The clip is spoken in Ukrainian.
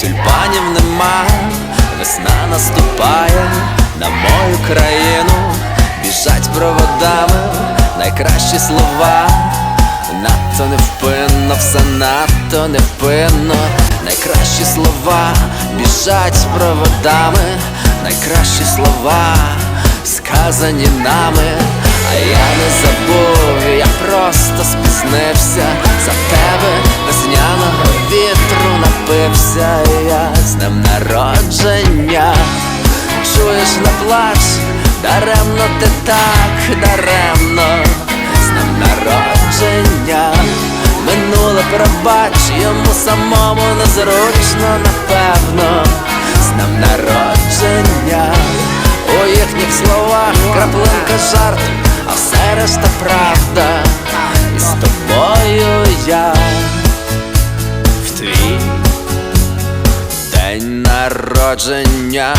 тюльпанів нема, весна наступає на мою країну, біжать проводами найкращі слова, надто невпинно, все надто невпинно, найкращі слова біжать проводами, найкращі слова сказані нами, а я не забув, я просто спізнився за тебе весняного напився, я з днем народження. Чуєш на плач, даремно ти так, даремно, з днем народження. Минуле пробач, йому самому незручно, напевно, з днем народження. У їхніх словах краплинка жарт, а все решта правда. Народження.